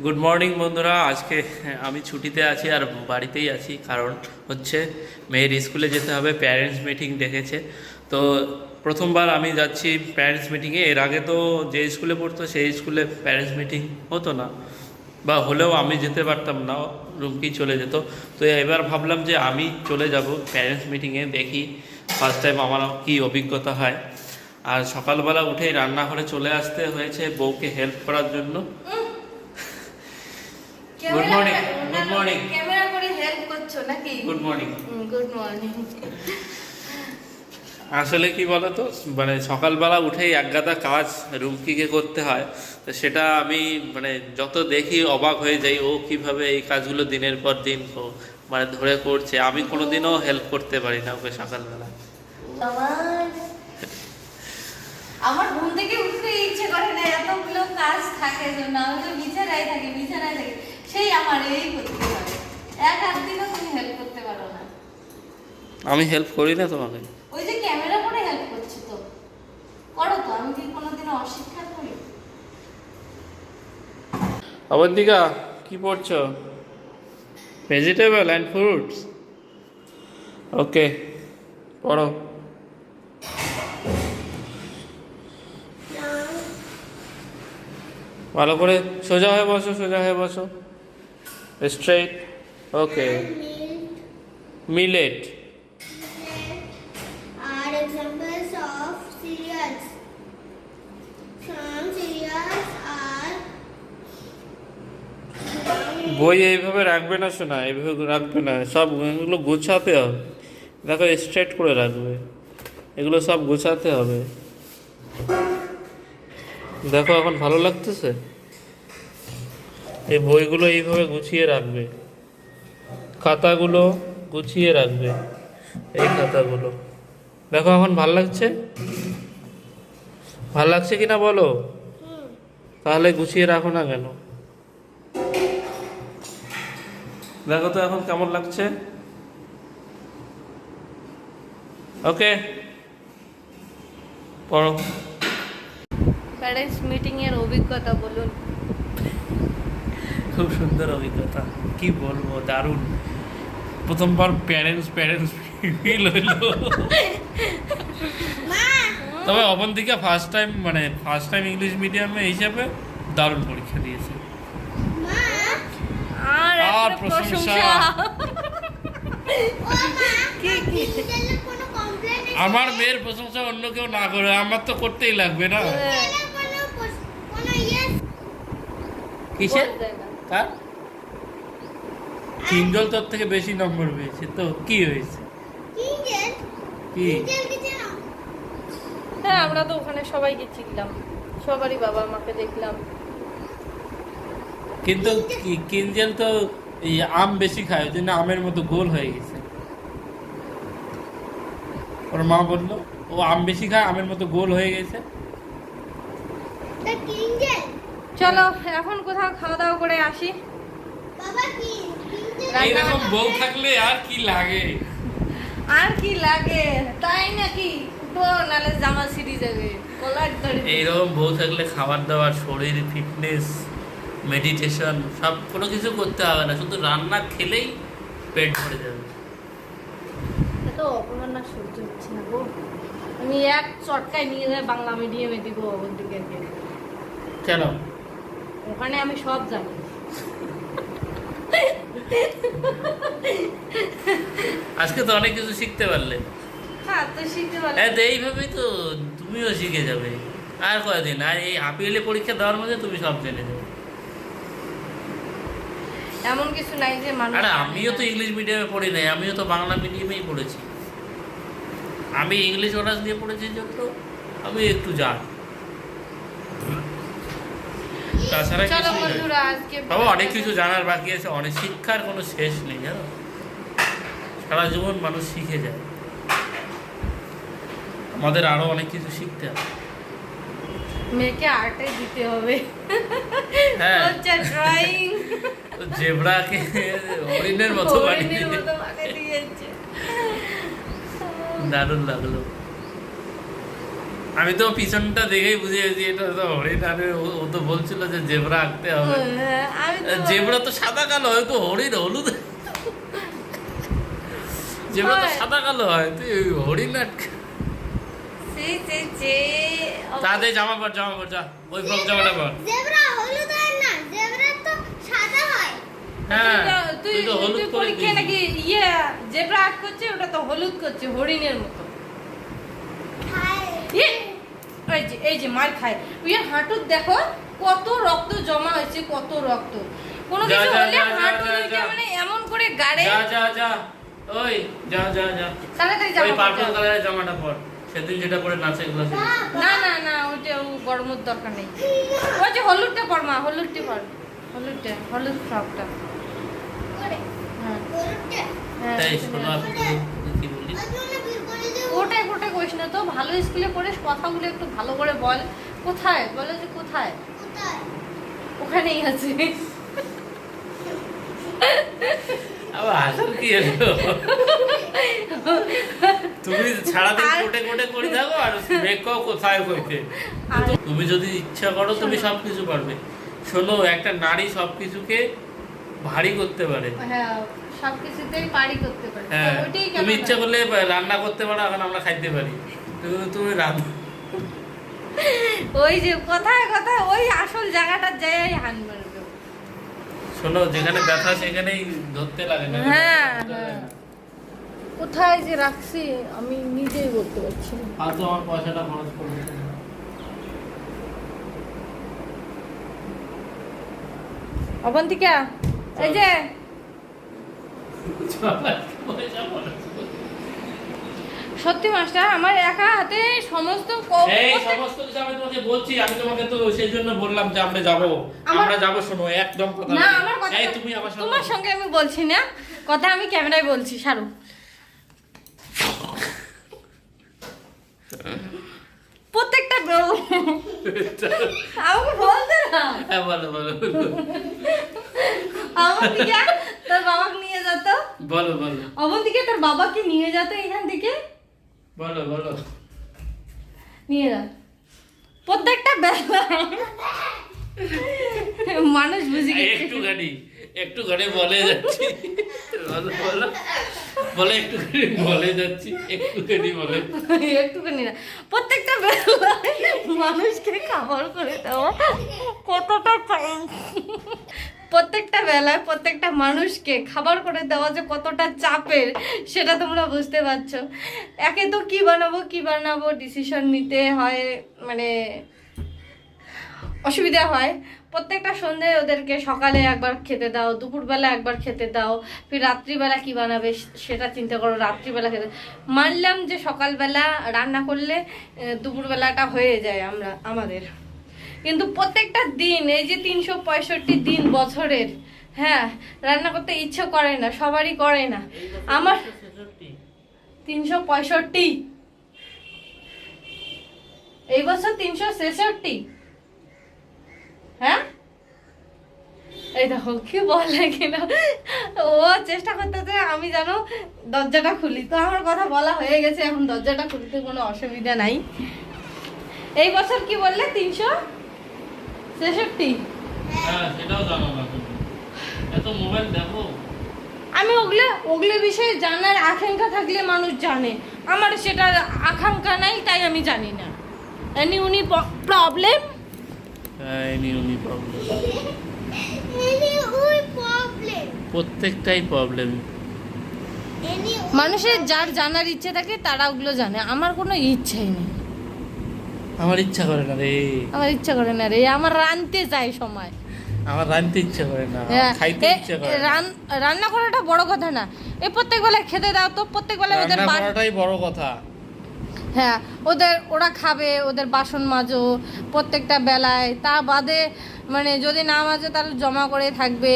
Good morning বন্ধুরা। আজকে আমি ছুটিতে আছি আর বাড়িতেই আছি। কারণ হচ্ছে মেয়ের স্কুলে যেতে হবে প্যারেন্টস মিটিং ডেকেছে। তো প্রথমবার আমি যাচ্ছি প্যারেন্টস মিটিংয়ে এর আগে তো যে স্কুলে পড়তো, সেই স্কুলে প্যারেন্টস মিটিং হতো না। বা হলেও আমি যেতে পারতাম না রুমকি চলে যেত। তো এবার ভাবলাম যে আমি চলে যাব প্যারেন্টস মিটিংয়ে দেখি ফার্স্ট টাইম আমার কী অভিজ্ঞতা হয়। আর সকালবেলা উঠেই রান্নাঘরে চলে আসতে হয়েছে বউকে হেল্প করার জন্য। Good morning, good morning. Camera করে হেল্প করছ নাকি? গুড মর্নিং গুড মর্নিং আসলে কি বলতো? মানে সকালবেলা উঠেই একগাদা কাজ রুমকিকে করতে হয়। তো সেটা আমি মানে যত দেখি অবাক হয়ে যাই ও কীভাবে এই কাজগুলো দিনের পর দিন মানে ধরে করছে। আমি কোনোদিনও হেল্প করতে পারি না ওকে সকালবেলা। আমার ঘুম থেকে উঠতে ইচ্ছে করে না। এতগুলো কাজ থাকে জন্য আমি তো বিছানায় থাকি বিছানায় থাকি। সেই আমার এই করতে হয় এক তুমি হেল্প করতে পারো না। আমি হেল্প করি না তোমাকে। ওই যে ক্যামেরা করে হেল্প করছি তো। করো তো আমি কি কোনোদিনও অস্বীকার করি? অবন্তিকা কি পড়ছো? ভেজিটেবল অ্যান্ড ফ্রুটস ওকে পড়ো। ভালো করে সোজা হয়ে বসো সোজা হয়ে বসো। Straight okay millet are examples of cereals. Some cereals are বই এইভাবে রাখবে না শোনা এইভাবে রাখবে না। সব এগুলো গোছাতে হবে। দেখো স্ট্রেট করে রাখবে। এগুলো সব গোছাতে হবে। দেখো এখন ভালো লাগতেছে? এই বইগুলো এইভাবে গুছিয়ে রাখবে। খাতাগুলো গুছিয়ে রাখবে, এই খাতাগুলো। দেখো এখন ভালো লাগছে? ভালো লাগছে কিনা বলো? তাহলে গুছিয়ে রাখো না কেন? দেখো তো এখন কেমন লাগছে? ওকে। পড়ো। প্যারেন্টস মিটিং এর অভিজ্ঞতা বলুন। খুব সুন্দর অভিজ্ঞতা। কি বলব দারুণ। প্রথমবার প্যারেন্টস প্যারেন্টস ফিল হইল তবে অবন্তিকা ফার্স্ট টাইম মানে ফার্স্ট টাইম ইংলিশ মিডিয়ামে হিসাবে দারুণ পরীক্ষা দিয়েছে। আর প্রশংসা। কি কি? teacher কোনো complaint আমার মেয়ের প্রশংসা অন্য কেউ না করে আমার তো করতেই লাগবে না। ইয়ে কিসের? না। কার কিঞ্জল তোর থেকে বেশি নম্বর পেয়েছে তো কি হয়েছে? কি? হ্যাঁ আমরা তো ওখানে সবাই গেছিলাম। সবারই বাবা মাকে দেখলাম। কিন্তু কিঞ্জল তো এই আম বেশি খায় ওই জন্য আমের মতো গোল হয়ে গেছে। ওর মা বলল ও আম বেশি খায় আমের মতো গোল হয়ে গেছে। তা teacher চলো এখন কোথাও খাওয়া দাওয়া করে আসি। বাবা কি? teacher এইরকম বউ থাকলে আর কি লাগে? আর কি লাগে? তাই নাকি? তো নালে জামা ছিঁড়ি যাবে। কলার ধরে এইরকম বউ থাকলে খাবার দাবার শরীর ফিটনেস মেডিটেশন সব কোনো কিছু করতে হবে না। শুধু রান্না খেলেই পেট ভরে যাবে। এত অপমান না সহ্য হচ্ছে না গো। আমি এক চটকায় নিয়ে যাই বাংলা মিডিয়ামে দিব অবন্তিকে কেন? ওখানে আমি সব জানি আজকে তো অনেক কিছু শিখতে পারলে। হ্যাঁ তো শিখতে হ্যাঁ এইভাবেই তো তুমিও শিখে যাবে। আর কয়দিন? আর এই আপিএলে পরীক্ষা দেওয়ার মধ্যে তুমি সব জেনে যাবে। এমন কিছু নাই যে মানুষ আরে আমিও তো ইংলিশ মিডিয়ামে পড়ি নাই আমিও তো বাংলা মিডিয়ামেই পড়েছি। আমি ইংলিশ অনার্স নিয়ে পড়েছি জন্য আমি একটু জানি। তাছাড়া চলো বন্ধুরা আজকে তবে অনেক কিছু জানার বাকি আছে অনেক শিক্ষার কোনো শেষ নেই জানো? সারা জীবন মানুষ শিখে যায়। আমাদের আরও অনেক কিছু শিখতে হবে। মেয়েকে আর্টে দিতে হবে। হ্যাঁ। ড্রয়িং জেব্রাকে হরিণের মতো বানিয়ে দিয়েছে। দারুণ লাগল। আমি তো পিছনটা দেখেই বুঝে গেছি এটা তো হরিণ। আর ও- তো বলছিল যে জেব্রা আঁকতে হবে। হ্যাঁ, জেবরা তো সাদা কালো হয় তো হরিণ হলুদ। জেবরা তো সাদা কালো হয় তুই হরিণ আটকে জামা পর জামা পর যা। ওই ফ্রক জামাটা পর। জেব্রা হলুদ হয় না জেব্রা তো সাদা হয়। হ্যাঁ তুই তো হলুদ করে পরীক্ষা নাকি ইয়ে জেব্রা আর্ট করছে ওটা তো হলুদ করছে হরিণের মতো। এই যে এই যে মার খায়। ওই হাঁটুর দেখো কত রক্ত জমা হয়েছে কত রক্ত। কোনো কিছু হলে হাঁটু। মানে এমন করে গাড়ে। যা যা যা। ওই যা যা যা। তাড়াতাড়ি ওই জামা পার্পল কালারের জামাটা পর। সেদিন যেটা পরে নাচে ক্লাসে না না না ওইটা ও গরমের দরকার নেই। ওই যে হলুদটা পর মা হলুদটা পর। হলুদটা হলুদ ফ্রকটা করে হ্যাঁ। হলুদটা। হ্যাঁ তাই শোনো আপনি কি বলি আজকে বের করে দেব ওটাই ওটাই করিস না তো। ভালো স্কুলে পড়িস কথাগুলো একটু ভালো করে বল। কোথায়? বলে যে কোথায়? কোথায়? ওখানেই আছে। আবার হাসার কি এলো? তুমি সারাদিন কোটে কোটে করে থাকো আর মেকআপ কোথায় কইতে তুমি যদি ইচ্ছা করো তুমি সব কিছু পারবে। শোনো একটা নারী সব কিছুকে ভারী করতে পারে। হ্যাঁ। সব কিছুতেই পারি করতে পারি। হ্যাঁ তুমি ইচ্ছা করলে রান্না করতে পারো এখন আমরা খাইতে পারি। তুমি রান্না ওই যে কথায় কথা ওই আসল জায়গাটার জায়গায় হান মারবে। শোনো যেখানে ব্যথা সেখানেই ধরতে লাগে না। হ্যাঁ হ্যাঁ। কোথায় যে রাখছি আমি নিজেই বলতে পারছি না। তো আমার পয়সাটা খরচ করবে। অবন্তিকা এই যে। সত্যি মাস্টার আমার একা হাতে সমস্ত এই সমস্ত কিছু আমি তোমাকে বলছি আমি তোমাকে তো সেই জন্য বললাম যে আমরা যাব। আমরা যাব শোনো একদম কথা না আমার কথা এই তুমি আমার সঙ্গে তোমার সঙ্গে আমি বলছি না কথা আমি ক্যামেরায় বলছি শাহরুখ প্রত্যেকটা আমাকে বলতে না। হ্যাঁ বলো বলো অবন্তিকা তোর বাবাকে নিয়ে যেত বলো বলো। অবন্তিকা তোর বাবাকে নিয়ে যেত এখান থেকে। বলো বলো। নিয়ে যা। প্রত্যেকটা বেলা মানুষ বুঝি গেছে। একটুখানি একটুখানি বলে যাচ্ছি। বলো বলো। বলে, একটুখানি বলে যাচ্ছি, একটুখানি বলে। একটুখানি না। প্রত্যেকটা মানুষকে খাবার করে দেওয়া কতটা। প্রত্যেকটা বেলায় প্রত্যেকটা মানুষকে খাবার করে দেওয়া যে কতটা চাপের, সেটা তোমরা বুঝতে পারছ। একে তো কি বানাবো কি বানাবো ডিসিশন নিতে হয় মানে অসুবিধা হয়। প্রত্যেকটা সন্ধে ওদেরকে সকালে একবার খেতে দাও দুপুরবেলা একবার খেতে দাও ফির রাত্রিবেলা কি বানাবে সেটা চিন্তা করো রাত্রিবেলা খেতে মানলাম যে সকালবেলা রান্না করলে দুপুরবেলাটা হয়ে যায় আমরা আমাদের। কিন্তু প্রত্যেকটা দিন এই যে তিনশো পঁয়ষট্টি দিন বছরের হ্যাঁ রান্না করতে ইচ্ছে করে না সবারই করে না। আমার তিনশো পঁয়ষট্টি। এই বছর তিনশো ছেষট্টি। হ্যাঁ? এই দেখো কি বলে কিনা? ও চেষ্টা করতেছে আমি জানো দরজাটা খুলি। তো আমার কথা বলা হয়ে গেছে এখন দরজাটা খুলতে কোনো অসুবিধা নাই। এই বছর কি বললে তিনশো ছেষট্টি? হ্যাঁ আমি ওগুলো ওগুলো বিষয়ে জানার আকাঙ্ক্ষা থাকলে মানুষ জানে। আমার সেটা আকাঙ্ক্ষা নাই তাই আমি জানি না। এনি উনি প্রবলেম উনি প্রবলেম এনি ওই প্রবলেম প্রত্যেকটাই প্রবলেম মানুষের যার জানার ইচ্ছে থাকে তারা ওগুলো জানে। আমার কোনো ইচ্ছেই নেই। আমার ইচ্ছা করে না রে। আমার ইচ্ছা করে না রে। আমার রানতে চাই সময়। আমার রাঁধতে ইচ্ছা করে না। হ্যাঁ, খাইতে ইচ্ছা করে রান- রান্না করাটা বড় কথা না। এই প্রত্যেক বেলায় খেতে দাও তো। প্রত্যেক বেলায় ওদের রান্না বড় কথা। হ্যাঁ ওদের ওরা খাবে ওদের বাসন মাজো প্রত্যেকটা বেলায়। তা বাদে মানে যদি না মাজে তাহলে জমা করে থাকবে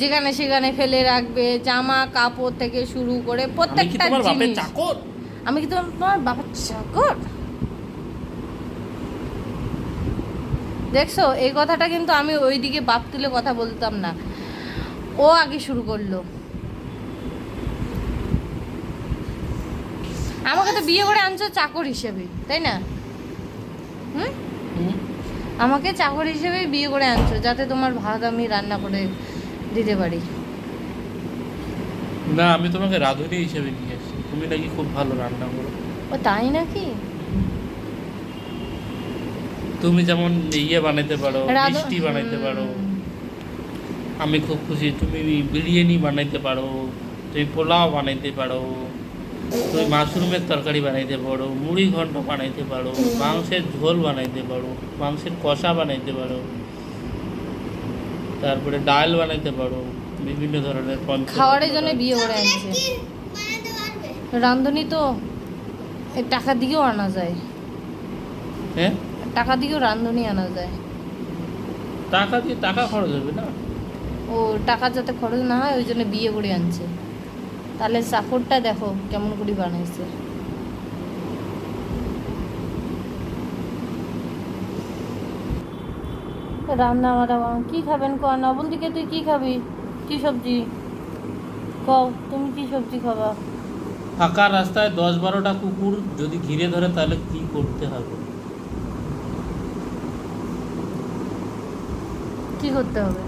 যেখানে সেখানে ফেলে রাখবে জামা কাপড় থেকে শুরু করে প্রত্যেকটা জিনিস। আমি কি তোমার বাবার চাকর? দেখছ এই কথাটা কিন্তু আমি ওইদিকে বাপ তুলে কথা বলতাম না। ও আগে শুরু করল। আমাকে তো বিয়ে করে আনছো চাকর হিসেবে তাই না? হুম? আমাকে চাকর হিসেবে বিয়ে করে আনছো যাতে তোমার ভাত আমি রান্না করে দিতে পারি। না আমি তোমাকে রাঁধুনি হিসেবে নিয়ে এসেছি তুমি নাকি খুব ভালো রান্না করো। ও তাই নাকি? তুমি যেমন ইয়ে বানাইতে পারো মিষ্টি বানাইতে পারো আমি খুব খুশি। তুমি বিরিয়ানি বানাইতে পারো তুমি পোলাও বানাইতে পারো। তুমি মাশরুমের তরকারি বানাইতে পারো মুড়ি ঘন্ট বানাইতে পারো মাংসের ঝোল বানাইতে পারো মাংসের কষা বানাইতে পারো তারপরে ডাল বানাইতে পারো বিভিন্ন ধরনের খাওয়ারের জন্য বিয়ে করে আনছে রান্ধনি তো টাকা দিয়েও আনা যায়। হ্যাঁ? টাকা দিয়েও রান্ধনি আনা যায়। টাকা দিয়ে টাকা খরচ হবে না? ও টাকা যাতে খরচ না হয় ওই জন্য বিয়ে করে আনছে। তাহলে সাপোর্টটা দেখো কেমন করে বানাইছে। রান্না বান্না কি খাবেন ক নবন্দিকে তুই কি খাবি? কি সবজি? কও তুমি কি সবজি খাবা? ফাঁকা রাস্তায় দশ বারোটা কুকুর যদি ঘিরে ধরে তাহলে কি করতে হবে? কি করতে হবে?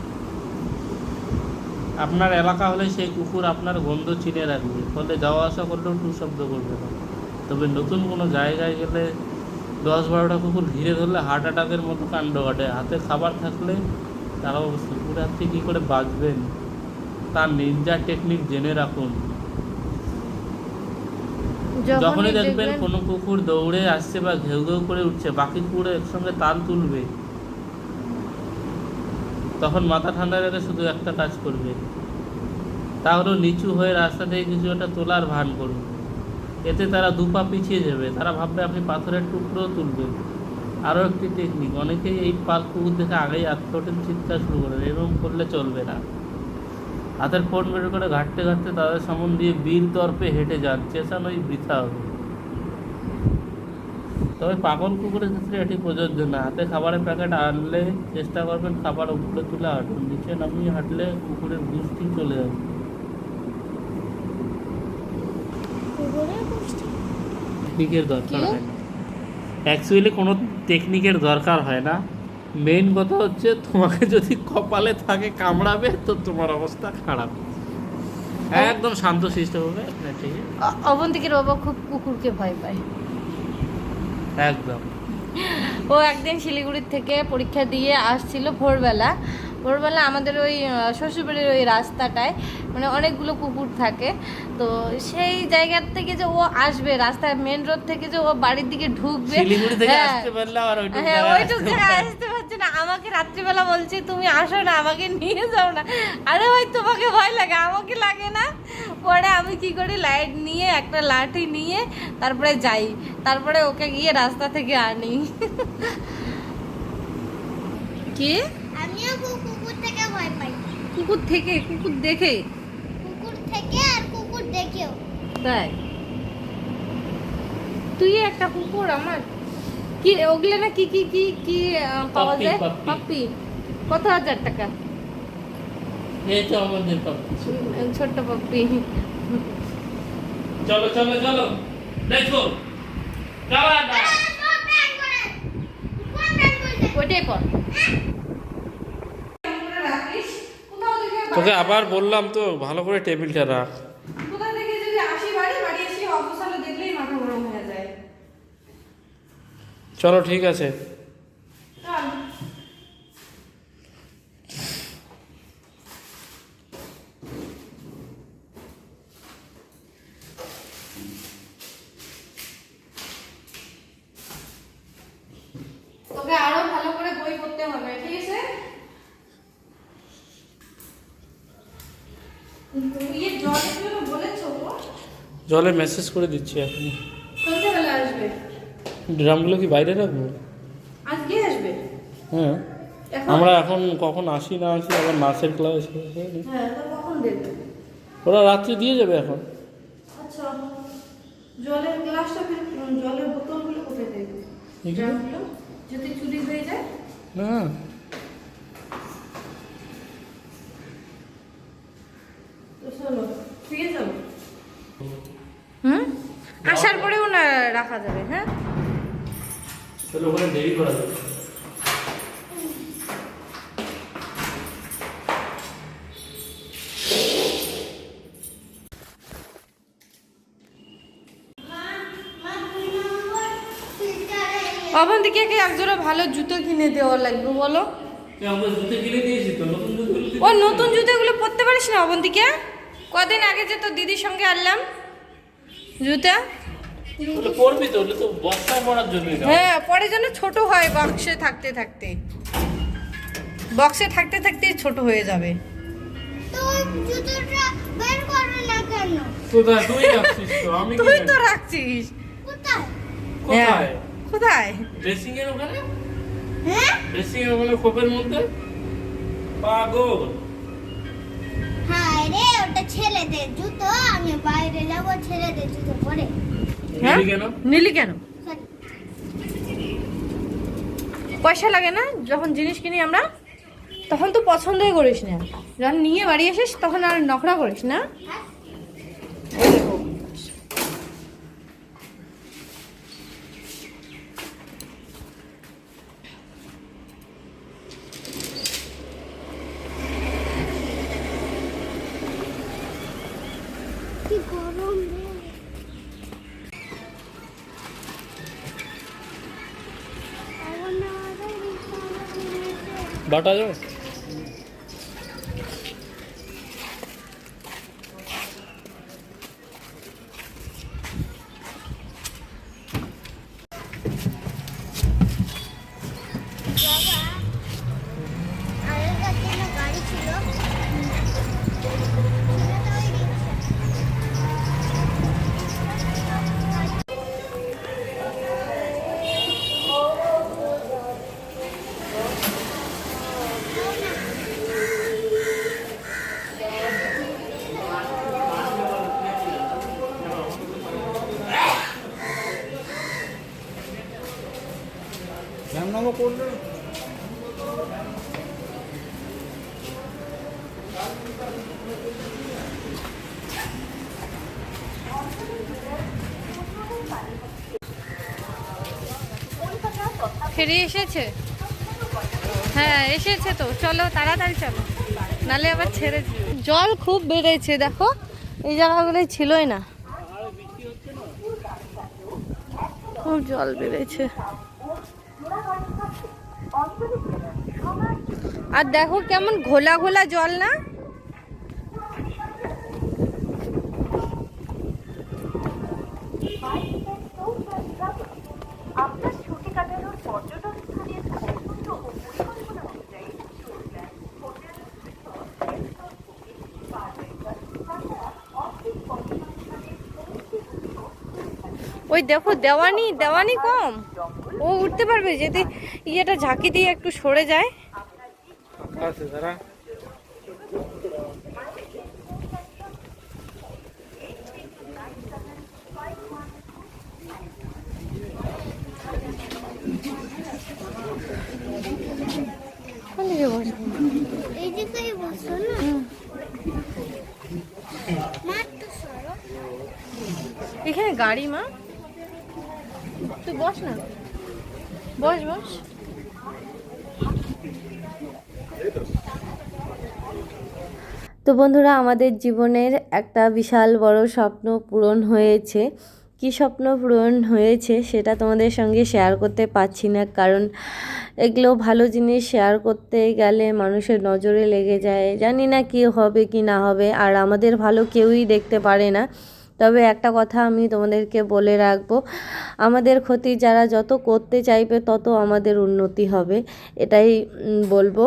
আপনার এলাকা হলে সেই কুকুর আপনার গন্ধ চিনে রাখবে। ফলে যাওয়া আসা করলেও টু শব্দ করবে না। তবে নতুন কোনো জায়গায় গেলে দশ বারোটা কুকুর ঘিরে ধরলে হার্ট অ্যাটাকের মতো কাণ্ড ঘটে। হাতে খাবার থাকলে তারাও কুকুরের হাত থেকে কী করে বাঁচবেন? তার নিনজা টেকনিক জেনে রাখুন। যখনই দেখবেন কোনো কুকুর দৌড়ে আসছে বা ঘেউ ঘেউ করে উঠছে বাকি কুকুরে একসঙ্গে তাল তুলবে। তখন মাথা ঠান্ডা রেখে শুধু একটা কাজ করবে। তা হলো নিচু হয়ে রাস্তা থেকে কিছু একটা তোলার ভান করবে এতে তারা দু পা পিছিয়ে যাবে। তারা ভাববে আপনি পাথরের টুকরো তুলবেন। আরও একটি টেকনিক অনেকেই এই পাল কুকুর দেখে আগেই আত্মটেন চিৎকার শুরু করেন। এরকম করলে চলবে না। হাতের ফোন বের করে ঘাটতে ঘাটতে তাদের সামন দিয়ে বীর তর্পে হেঁটে যান। চেঁচানোই বৃথা হবে। তবে পাগল কুকুরের ক্ষেত্রে এটি প্রযোজ্য না। হাতে খাবারের প্যাকেট আনলে চেষ্টা করবেন খাবার উপরে তুলে হাঁটুন নিচে নামিয়ে হাঁটলে কুকুরের গুষ্টি চলে যাবে টেকনিকের দরকার হয় না। অ্যাকচুয়ালি কোনো টেকনিকের দরকার হয় না। মেইন কথা হচ্ছে তোমাকে যদি কপালে থাকে কামড়াবে তো তোমার অবস্থা খারাপ। একদম শান্ত শিষ্ট হবে। ঠিক অবন্তিকের বাবা খুব কুকুরকে ভয় পায়। একদম। ও একদিন শিলিগুড়ির থেকে পরীক্ষা দিয়ে আসছিল ভোরবেলা। ভোরবেলা আমাদের ওই শ্বশুরবাড়ির ওই রাস্তাটায় মানে অনেকগুলো কুকুর থাকে। তো সেই জায়গার থেকে যে ও আসবে রাস্তায় মেন রোড থেকে যে ও বাড়ির দিকে ঢুকবে হ্যাঁ। ওইটুকু হ্যাঁ আসতে পারছে না। আমাকে রাত্রিবেলা বলছে তুমি আসো না আমাকে নিয়ে যাও না। আরে ভাই তোমাকে ভয় লাগে আমাকে লাগে না। পরে আমি কি করি লাইট নিয়ে একটা লাঠি নিয়ে তারপরে যাই। তারপরে ওকে গিয়ে রাস্তা থেকে আনি। কি? আমিও কুকুর থেকে ভয় পাই। কুকুর থেকে? কুকুর দেখে? কুকুর থেকে আর কুকুর দেখেও। তাই তুই একটা কুকুর আমার। কি ওগুলো না কি কি কি কি পাওয়া যায়? পাপ্পি। কত হাজার টাকা? এই তো আমাদের পাপ্পি। ছোট্ট পাপ্পি। চলো চলো চলো। দেখো প্যান্ট পরে কোন প্যান্ট পরে ওইটাই পর তোকে আবার বললাম তো ভালো করে টেবিলটা রাখ। চলো ঠিক আছে। তোকে আরও ভালো করে বই পড়তে হবে ঠিক আছে ইয়ে জলের জন্য বলেছ গো? জলে মেসেজ করে দিচ্ছি এখন ড্রামগুলো কি বাইরে রাখব? আজকে আসবে? হ্যাঁ। আমরা এখন কখন আসি না আসি আবার নাচের ক্লাস হ্যাঁ দেবে? ওরা রাত্রে দিয়ে যাবে এখন। আচ্ছা জলের গ্লাসটা জলের বোতলগুলো কোথায় দেবে যদি চুরি হয়ে যায়? না। রাখা যাবে হ্যাঁ? তাহলে ওখানে দেরি করা একজোড়া ভালো জুতো কিনে দেওয়া লাগবে বলো। ও নতুন জুতোগুলো পরতে পারিস না অবন্তীকে হ্যাঁ? কদিন আগে যে তোর দিদির সঙ্গে আনলাম জুতা। ওটা তো তো বস্তায় পড়ার জন্য হ্যাঁ পরে যেন ছোট হয় বক্সে থাকতে থাকতে। বক্সে থাকতে থাকতে ছোট হয়ে যাবে। তো জুতোটা বের করে না কেন? কোথায় তুই তো? রাখছিস। কোথায়? কোথায়? হ্যাঁ। কোথায়? ড্রেসিং এর ওখানে? হ্যাঁ? ড্রেসিং এর ওখানে খোপের মধ্যে? পাগল। হ্যাঁ রে ওটা ছেলেদের জুতো আমি বাইরে যাব ছেলেদের জুতো পরে। হ্যাঁ? নিলি কেন? নিলি কেন? পয়সা লাগে না? যখন জিনিস কিনি আমরা তখন তো পছন্দই করিস না। যখন নিয়ে বাড়ি আসিস তখন আর নখরা করিস না এই দেখো। কি গরম রে এখন না আরও বিছানা বাটা ফিরে এসেছে? হ্যাঁ এসেছে তো। চলো, তাড়াতাড়ি চলো। নালে আবার ছেড়ে জল খুব বেড়েছে, দেখো। এই জায়গাগুলো ছিলই না। খুব জল বেড়েছে। আর দেখো কেমন ঘোলা ঘোলা জল না? ওই দেখো দেওয়ানি দেওয়ানি কম। ও উঠতে পারবে যদি ইয়েটা ঝাঁকি দিয়ে একটু সরে যায়। এখানে গাড়ি মা? বস না। বস বস। তো বন্ধুরা, আমাদের জীবনের একটা বিশাল বড় স্বপ্ন পূরণ হয়েছে। কি স্বপ্ন পূরণ হয়েছে সেটা তোমাদের সঙ্গে শেয়ার করতে পারছি না, কারণ এগুলো ভালো জিনিস শেয়ার করতে গেলে মানুষের নজরে লেগে যায়। জানি না কি হবে, কি না হবে, আর আমাদের ভালো কেউই দেখতে পারে না। তবে একটা কথা আমি তোমাদেরকে বলে রাখব, আমাদের ক্ষতি যারা যত করতে চাইবে তত আমাদের উন্নতি হবে, এটাই বলব।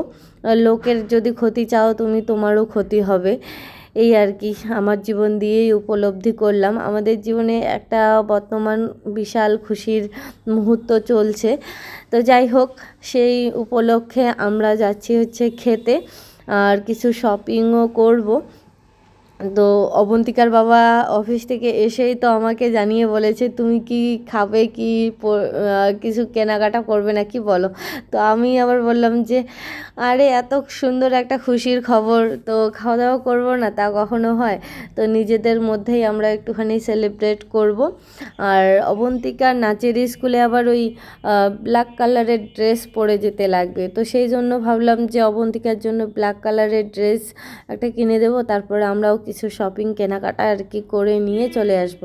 লোকের যদি ক্ষতি চাও তুমি তোমারও ক্ষতি হবে, এই আর কি, আমার জীবন দিয়েই উপলব্ধি করলাম। আমাদের জীবনে একটা বর্তমান বিশাল খুশির মুহূর্ত চলছে। তো যাই হোক, সেই উপলক্ষে আমরা যাচ্ছি হচ্ছে খেতে, আর কিছু শপিংও করব। তো অবন্তিকার বাবা অফিস থেকে এসেই তো আমাকে জানিয়ে বলেছে, তুমি কি খাবে, কি কিছু কেনাকাটা করবে না কি বলো? তো আমি আবার বললাম যে, আরে, এত সুন্দর একটা খুশির খবর, তো খাওয়া দাওয়া করব না, তা কখনো হয়? তো নিজেদের মধ্যেই আমরা একটুখানি সেলিব্রেট করব। আর অবন্তিকার নাচের স্কুলে আবার ওই ব্ল্যাক কালারের ড্রেস পরে যেতে লাগবে। তো সেই জন্য ভাবলাম যে, অবন্তিকার জন্য ব্ল্যাক কালারের ড্রেস একটা কিনে দেবো, তারপরে আমরাও কিছু শপিং কেনাকাটা আর কি করে নিয়ে চলে আসব।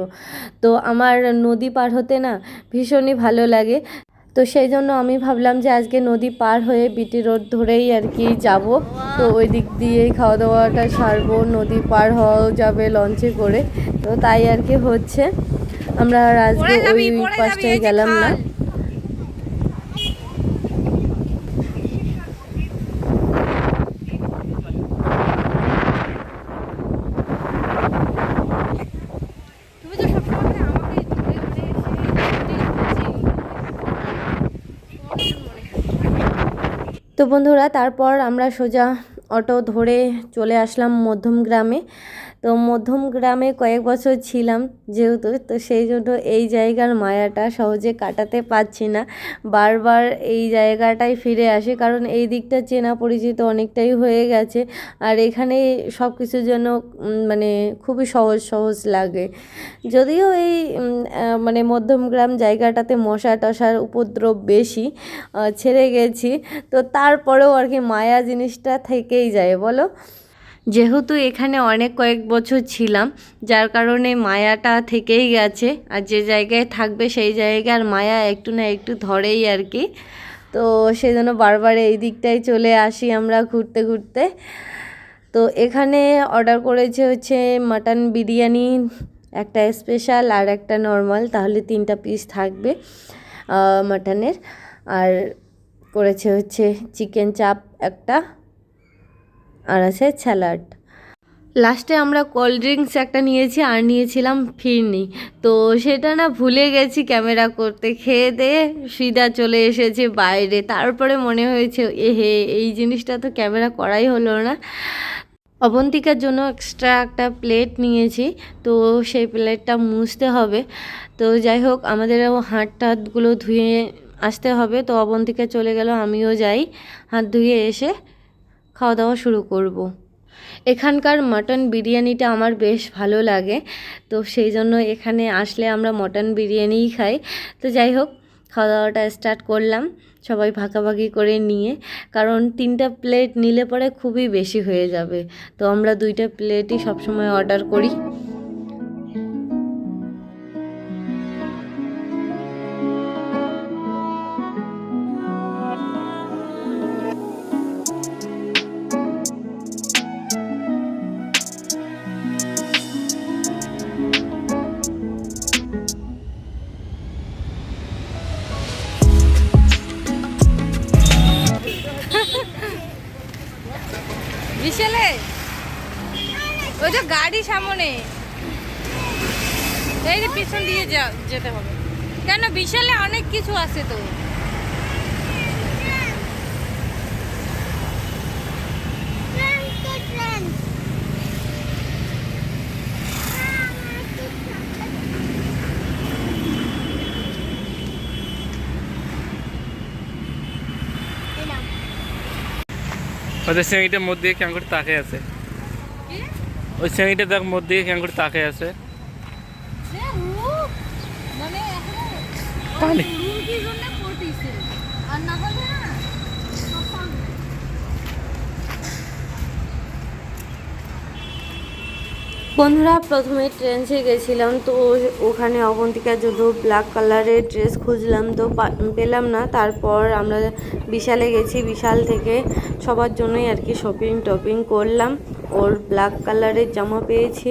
তো আমার নদী পার হতে না ভীষণই ভালো লাগে। তো সেই জন্য আমি ভাবলাম যে আজকে নদী পার হয়ে বিটি রোড ধরেই আর কি যাব। তো ওই দিক দিয়েই খাওয়া দাওয়াটা সারবো নদী পার হওয়াও যাবে লঞ্চে করে। তো তাই আর কি হচ্ছে। আমরা আর আজকে ওই পাশটায় গেলাম না তুমি তো সবসময় মানে আমাকে ধরে ধরে সেই তো বন্ধুরা তারপর আমরা সোজা অটো ধরে চলে আসলাম মধ্যম গ্রামে। তো মধ্যম গ্রামে কয়েক বছর ছিলাম যেহেতু, তো সেই জন্য এই জায়গার মায়াটা সহজে কাটাতে পারছি না। বারবার এই জায়গাটায় ফিরে আসি, কারণ এই দিকটা চেনা পরিচিত অনেকটাই হয়ে গেছে। আর এখানে সব কিছুর জন্য মানে খুবই সহজ সহজ লাগে। যদিও এই মানে মধ্যমগ্রাম জায়গাটাতে মশা টশার উপদ্রব বেশি ছেড়ে গেছি। তো তারপরেও আর কি মায়া জিনিসটা থেকেই যায়, বলো? যেহেতু এখানে অনেক কয়েক বছর ছিলাম, যার কারণে মায়াটা থেকেই গেছে। আর যে জায়গায় থাকবে সেই জায়গার মায়া একটু না একটু ধরেই আর কি। তো সেই জন্য বারবার এই দিকটায় চলে আসি আমরা ঘুরতে ঘুরতে। তো এখানে অর্ডার করেছে হচ্ছে মাটন বিরিয়ানি, একটা স্পেশাল আর একটা নর্মাল তাহলে তিনটা পিস থাকবে মাটনের আর করেছে হচ্ছে চিকেন চাপ একটা। আর আছে স্যালাড। লাস্টে আমরা কোল্ড ড্রিঙ্কস একটা নিয়েছি আর নিয়েছিলাম ফিরনি। তো সেটা না ভুলে গেছি ক্যামেরা করতে। খেয়ে দিয়ে সিধা চলে এসেছে বাইরে। তারপরে মনে হয়েছে এ হে এই জিনিসটা তো ক্যামেরা করাই হলো না। অবন্তিকার জন্য এক্সট্রা একটা প্লেট নিয়েছি। তো সেই প্লেটটা মুছতে হবে। তো যাই হোক আমাদেরও হাত টাতগুলো ধুয়ে আসতে হবে। তো অবন্তিকা চলে গেল, আমিও যাই। হাত ধুয়ে এসে খাওয়া দাওয়া শুরু করব। এখানকার মটন বিরিয়ানিটা আমার বেশ ভালো লাগে, তো সেই জন্য এখানে আসলে আমরা মটন বিরিয়ানিই খাই। তো যাই হোক খাওয়া দাওয়াটা স্টার্ট করলাম, সবাই ভাগাভাগি করে নিয়ে, কারণ তিনটা প্লেট নিলে পরে খুবই বেশি হয়ে যাবে। তো আমরা দুইটা প্লেটই সবসময় অর্ডার করি। অনেক কিছু আছে তো ট্রেন তো ট্রেন ওদের সিঁড়িটার মধ্যে কেমন করে তাকে আছে ওই সিঁড়িটা দেখ মধ্যে কেমন করে তাকে আছে মানে পানি রুগীর জন্য পড়তেছে আর না হলে না বন্ধুরা প্রথমে ট্রেন্সে গেছিলাম তো ওখানে অবন্তিকার জন্য ব্ল্যাক কালারের ড্রেস খুঁজলাম তো পেলাম না। তারপর আমরা বিশালে গেছি বিশাল থেকে সবার জন্যই আর কি শপিং টপিং করলাম। ওর ব্ল্যাক কালারের জামা পেয়েছি।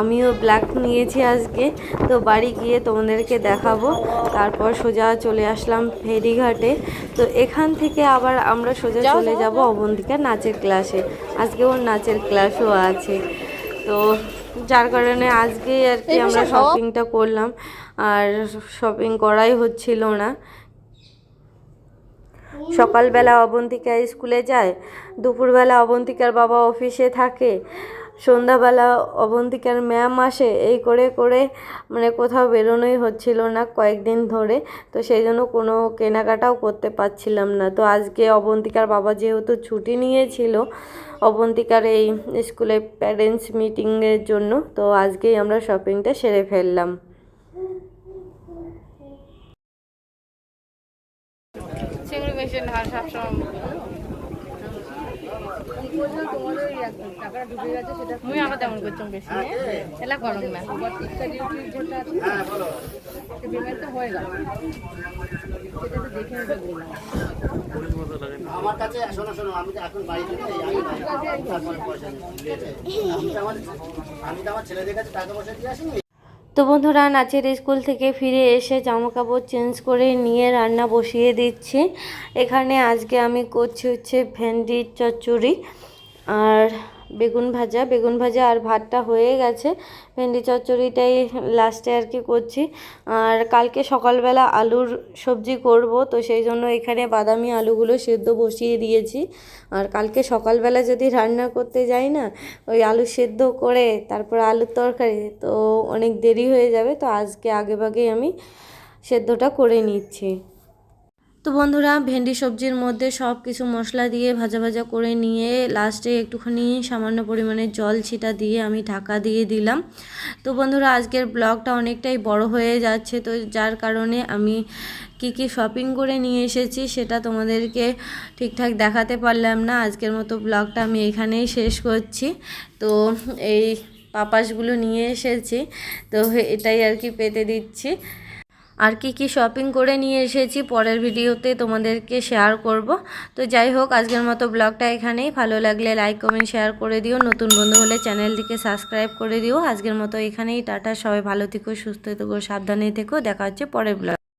আমিও ব্ল্যাক নিয়েছি আজকে। তো বাড়ি গিয়ে তোমাদেরকে দেখাবো। তারপর সোজা চলে আসলাম ফেরিঘাটে। তো এখান থেকে আবার আমরা সোজা চলে যাব অবন্তিকার নাচের ক্লাসে আজকে ওর নাচের ক্লাসও আছে। তো যার কারণে আজকে আর কি আমরা শপিংটা করলাম আর শপিং করাই হচ্ছিল না। সকালবেলা অবন্তিকা স্কুলে যায় দুপুরবেলা অবন্তিকার বাবা অফিসে থাকে সন্ধ্যাবেলা অবন্তিকার ম্যাম আসে এই করে করে মানে কোথাও বেরোনোই হচ্ছিল না কয়েকদিন ধরে তো সেই জন্য কোনো কেনাকাটাও করতে পারছিলাম না। তো আজকে অবন্তিকার বাবা যেহেতু ছুটি নিয়েছিল অবন্তিকার এই স্কুলে প্যারেন্টস মিটিংয়ের জন্য। তো আজকেই আমরা শপিংটা সেরে ফেললাম। সেগুলো বেশি সবসময় মুই আবার তেমন করছি বেশি। এলা গরম না। পুরীর মতো লাগে না। আমার কাছে, শোনো শোনো, আমি এখন তো আমি তো আমার ছেলেদের কাছে টাকা পয়সা দিয়ে আসিনি। তো বন্ধুরা, নাচের স্কুল থেকে ফিরে এসে জামা কাপড় চেঞ্জ করে নিয়ে রান্না বসিয়ে দিচ্ছি। এখানে আজকে আমি করছি হচ্ছে ভেন্ডির চচ্চড়ি। আর বেগুন ভাজা বেগুন ভাজা আর ভাতটা হয়ে গেছে। ভেন্ডি চচ্চড়িটাই লাস্টে আর কি করছি। আর কালকে সকালবেলা আলুর সবজি করব, তো সেই জন্য এখানে বাদামি আলুগুলো সেদ্ধ বসিয়ে দিয়েছি। আর কালকে সকালবেলা যদি রান্না করতে যাই না, ওই আলু সেদ্ধ করে তারপর আলুর তরকারি, তো অনেক দেরি হয়ে যাবে। তো আজকে আগেভাগেই আমি সেদ্ধটা করে নিচ্ছি। তো বন্ধুরা, ভেন্ডি সবজির মধ্যে সব কিছু মশলা দিয়ে ভাজা ভাজা করে নিয়ে লাস্টে একটুখানি সামান্য পরিমাণে জল ছিটা দিয়ে আমি ঢাকা দিয়ে দিলাম। তো বন্ধুরা, আজকের ব্লগটা অনেকটাই বড় হয়ে যাচ্ছে। তো যার কারণে আমি কি কি শপিং করে নিয়ে এসেছি সেটা তোমাদেরকে ঠিকঠাক দেখাতে পারলাম না। আজকের মতো ব্লগটা আমি এখানেই শেষ করছি। তো এই পাপাসগুলো নিয়ে এসেছি। তো এটাই আর কি পেতে দিচ্ছি। আর কি কি শপিং করে নিয়ে এসেছি পরের ভিডিওতে তোমাদেরকে শেয়ার করব। তো যাই হোক, আজকের মতো ব্লগটা এখানেই। ভালো লাগলে লাইক কমেন্ট শেয়ার করে দিও। নতুন বন্ধু হলে চ্যানেলটিকে সাবস্ক্রাইব করে দিও। আজকের মতো এখানেই, টাটা। সবাই ভালো থেকো, সুস্থ থেকো, সাবধানে থেকো। দেখা হচ্ছে পরের ব্লগ